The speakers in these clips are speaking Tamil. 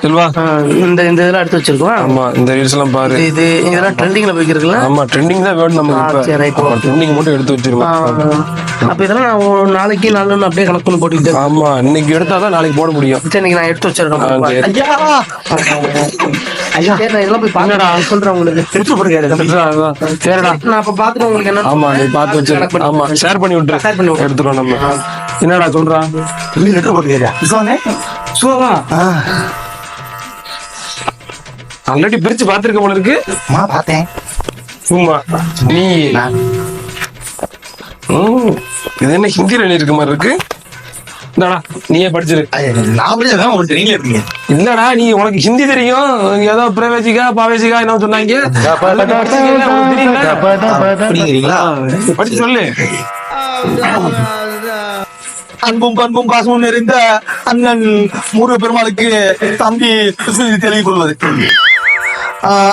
செல்வா ஆ, இந்த இந்த இதெல்லாம் எடுத்து வச்சிருக்கோம். ஆமா இந்த ரீல்ஸ் எல்லாம் பாரு. இது இதெல்லாம் ட்ரெண்டிங்ல போய்க்கிறதுல ஆமா ட்ரெண்டிங் தான் வேணும் நமக்கு சரி. இப்ப ட்ரெண்டிங் மட்டும் எடுத்து வச்சிருக்கோம் அப்ப இதெல்லாம் நான் நாளைக்கு நாலு அப்படியே கணக்கு பண்ணி போட்டுக்கிட்டு. ஆமா இன்னைக்கு எடுத்தாதான் நாளைக்கு போட முடியும். சரி இன்னைக்கு நான் எடுத்து வச்சிருக்கேன். ஐயா! இதெல்லாம் போய் பாக்கடா சொல்றேன் உங்களுக்கு? சரிடா. நான் அப்ப பாத்துட்டு உங்களுக்கு என்ன ஆமா நீ பார்த்து வச்சு ஆமா ஷேர் பண்ணி விட்டுரு. பண்ணி. எடுத்துக்கோ நம்ம. என்னடா சொல்றான் சுவா. ஆல்ரெடி பிரிச்சு பாத்துருக்க போல இருக்கு. பார்த்தேன். சும்மா நீ. இது என்ன ஹிந்தில எழுதி இருக்க மாதிரி இருக்கு? இந்தாடா நீயே படிச்சிரு. நான் படிச்சதான் ட்ரெயின்ல இருக்கீங்க இல்லடா நீ உனக்கு ஹிந்தி தெரியும். ஏதோ பிரவேசிகா பாவேசிகா என்ன சொன்னாங்க. படிச்சு சொல்லு. அன்பும் பண்பும் பாசமும் நிறைந்த அண்ணன் முருக பெருமாளுக்கு தம்பி தெளிவு கொள்வது. ஆஹ்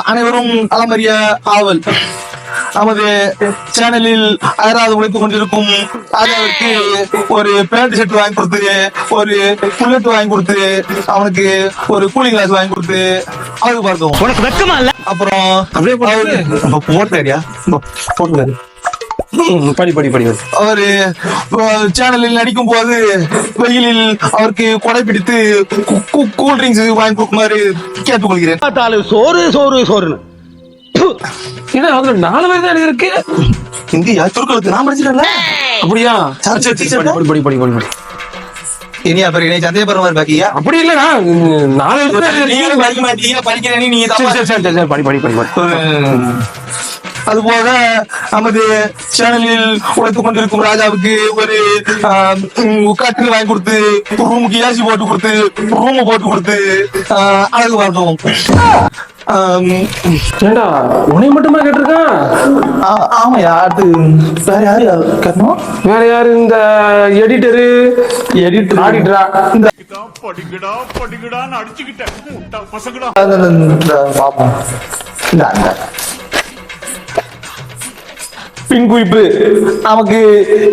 அனைவரும் அலமறிய ஆவல் நமது சேனலில் அயராது உழைத்துக் கொண்டிருக்கும் ராஜாவிற்கு ஒரு பேண்ட் ஷர்ட் வாங்கி கொடுத்து ஒரு புல்லட் வாங்கி கொடுத்து அவனுக்கு ஒரு கூலிங் கிளாஸ் வாங்கி கொடுத்து அழகு பார்த்தோம் உனக்கு வெக்கமா இல்ல? அப்புறம் அப்படியே போட்டு. போட்டாரியா போட்டாரு ம், படி படி படி. அவரு சேனலில் நடிக்கும் போது வெயிலில் அவருக்கு கொடை பிடித்து கூ- கூ- கூல் ட்ரிங்க்ஸ் வாங்கி கொடுக்குமாறு கேட்டுக்கொள்கிறேன். சோறு சோறு சோறுன்னு. என்ன அதுல நாலு பேர் தான் இருக்கு? ஹிந்தியா சுருக்கெழுத்து நான் படிச்சிட்டேன்ல? அப்படியா. படி படி படி படி படி இனியா அப்புறம் என்னை சந்தேகப்படுற மாதிரி பாக்கியா? அப்படி இல்லடா நாலு பேர். நீங்க படிக்க மாட்டீங்க படிக்கிறேன்னு நீங்க சரி, தப்பா சரி, படி படி படி அதுபோக நமது சேனலில் உழைத்துக் கொண்டிருக்கும் ராஜாவுக்கு ஒரு ஆஹ், உம், கட்டில் வாங்கி கொடுத்து ரூமுக்கு ஏசி போட்டு கொடுத்து ரூம் போட்டு கொடுத்து ஆஹ், அழகு பார்த்தோம் ஏண்டா உன்னை மட்டுமா கேட்டிருக்கான்? ஆமாயா அது வேற யாரு கட்டணும் வேற யாரு? இந்த எடிட்டரு எடிட்டர் ஆடிட்டரா? இந்த படிக்கடா படிக்கடான்னு அடிச்சுக்கிட்டேன். பசங்கடா பாப்போம் இந்த பின் குறிப்பு. நமக்கு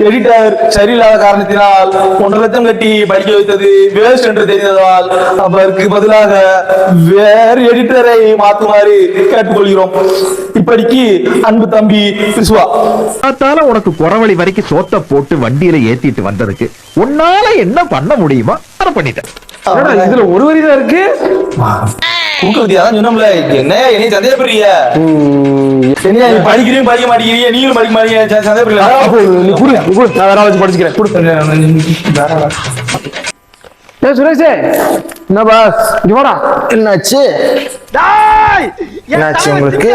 எடிட்டர் சரியில்லாத காரணத்தினால் ஒன்றரை லட்சம் கட்டி படிக்க வைத்தது வேஸ்ட் என்று தெரிந்ததால் அவருக்கு பதிலாக வேறு எடிட்டரை மாற்றுமாறு கேட்டுக்கொள்கிறோம். இப்படிக்கு அன்பு தம்பி விஸ்வா பார்த்தாலும் உனக்கு குறவழி வரைக்கும் சோத்த போட்டு வண்டியில ஏத்திட்டு வந்ததுக்கு உன்னால என்ன பண்ண முடியுமோ? அதை பண்ணிட்டேன். இதுல ஒரு வரி தான் இருக்கு அதான் சொன்னோம்ல? என்னையா என்னைய சந்தேகப்படுறிய என்னையா நீ படிக்கிறீங்க படிக்க மாட்டேங்கிறீங்க நீங்களும் படிக்க மாட்டேங்கிறீங்க சந்தேகப்படுறீங்க நீ குடு நீ குடு நான் வேற ஆள் வச்சு படிச்சுக்கிறேன். குடு. ஏ சுரேஷ் என்ன பாஸ்? இங்க வாடா. என்னாச்சு? உங்களுக்கு?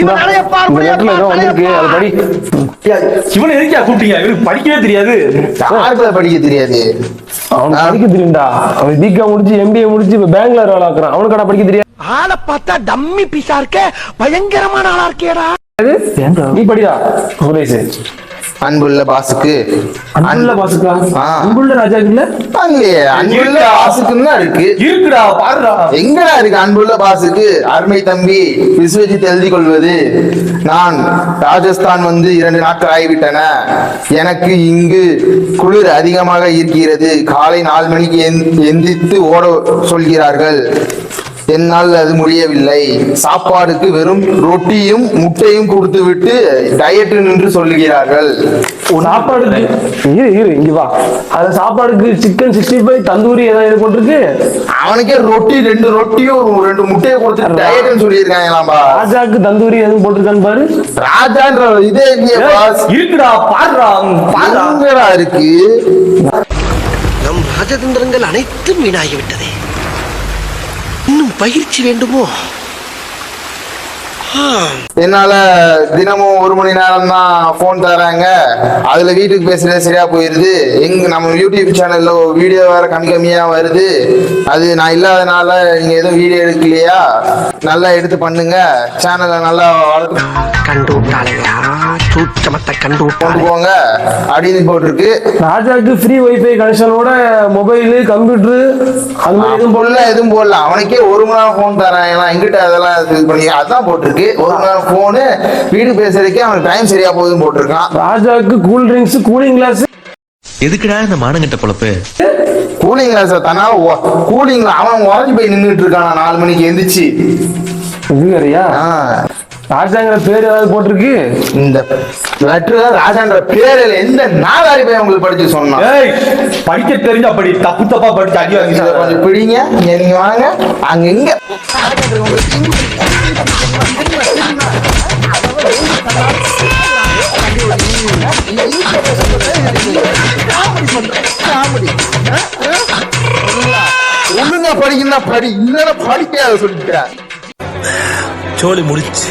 இவன் இந்த லெட்டர்ல ஏதோ வந்திருக்கு அது. படி. சிவன் எதுக்கா கூப்பிட்டீங்க? இவருக்கு படிக்கவே தெரியாது. யாருக்குள்ள படிக்க தெரியாது? அவன் படிக்க தெரியும்டா. அவன் பிகா முடிச்சு எம்பிஏ முடிச்சு இப்ப பேங்க்ல வேலை ஆக்குறான். அவனுக்கு கடை படிக்க தெரியாது? ஆளை பார்த்தா டம்மி பீஸா இருக்க. பயங்கரமான ஆளா இருக்கேடா. நீ படிடா. சுரேஷ் அன்புள்ள பாசுக்கு அன்புள்ள பாசுக்கா. அன்புள்ள ராஜா இல்ல இல்லையே அன்புள்ள பாசுக்குன்னு தான் இருக்கு. இருக்குடா பாருடா. எங்கடா இருக்கு அன்புள்ள பாசுக்கு அருமை தம்பி விஸ்வஜித் எழுதி கொள்வது. நான் ராஜஸ்தான் வந்து இரண்டு நாட்கள் ஆகிவிட்டன. எனக்கு இங்கு குளிர் அதிகமாக இருக்கிறது. காலை நாலு மணிக்கு எந்- எந்திரித்து ஓட சொல்கிறார்கள். என்னால் அது முடியவில்லை. சாப்பாடுக்கு வெறும் ரொட்டியும் முட்டையும் கொடுத்து விட்டு டயட் நின்று சொல்லுகிறார்கள். சாப்பாடுக்கு இரு இரு இங்க வா. அது சாப்பாடுக்கு சிக்கன் சிக்ஸ்டி ஃபைவ் தந்தூரி ஏதாவது போட்டிருக்கு. அவனுக்கே ரொட்டி ரெண்டு ரொட்டியும் ஒரு ரெண்டு முட்டையை கொடுத்து டயட்னு சொல்லியிருக்காங்களாம்பா ராஜாக்கு தந்தூரி எதுவும் போட்டிருக்கான்னு பாரு. ராஜான்ற இதே இருக்குடா பாருடா பாருடா. எங்கடா இருக்கு. நம் ராஜதந்திரங்கள் அனைத்தும் வீணாகிவிட்டதே. பயிற்சி வேண்டுமோ? என்னால தினமும் ஒரு மணி நேரம் தான் போன் தராங்க அதுல வீட்டுக்கு பேசுறது சரியா போயிருது. எங்க நம்ம யூடியூப் சேனல்ல வீடியோ வேற கம்மி கம்மியா வருது. அது நான் இல்லாதனால நீங்க எதுவும் வீடியோ எடுக்கலையா? நல்லா எடுத்து பண்ணுங்க. சேனலை நல்லா வளர்த்து கண்டு விட்டாளையா சூச்சமத்தை கண்டு கொண்டு விட்டாளே போங்க அப்படின்னு போட்டிருக்கு. ராஜாக்கு ஃப்ரீ வைஃபை கனெக்ஷனோட மொபைலு கம்ப்யூட்டர் அது மாதிரி எதுவும் போடல எதுவும் போடல. அவனுக்கே ஒரு மணி நேரம் போன் தரான். எங்கிட்ட அதெல்லாம் இது பண்ணி அதான் போட்டிருக்கு. ஒரு மணி நேரம் போனு வீடு பேசுறதுக்கே அவனுக்கு டைம் சரியா போகுதுன்னு போட்டிருக்கான். ராஜாக்கு கூல் ட்ரிங்க்ஸ் கூலிங் கிளாஸ் எதுக்குடா இந்த மானங்கிட்ட பொழப்பு? கூலிங் கிளாஸ் தானா கூலிங்ல அவன் உறைஞ்சு போய் நின்றுட்டு இருக்கானா. நாலு மணிக்கு எந்திரிச்சு. இது வேறயா? ஆ, ராஜாங்கிற பேர் ஏதாவது போட்டிருக்கு? இந்த லெட்டர் ராஜான்ற பேரில் எந்த நாதாரி போய் உங்களுக்கு படிச்சு சொன்னான்? ஏய் படிக்க தெரிஞ்ச அப்படி தப்பு தப்பா படிச்சு அடி வாங்கி கொஞ்சம் பிடிங்க இங்க நீங்க வாங்க அங்க எங்க ஒழுங்கா படிக்கணும் படி இல்லைன்னா படிக்காத சொல்லிட்டேன் சோலி முடிச்சு.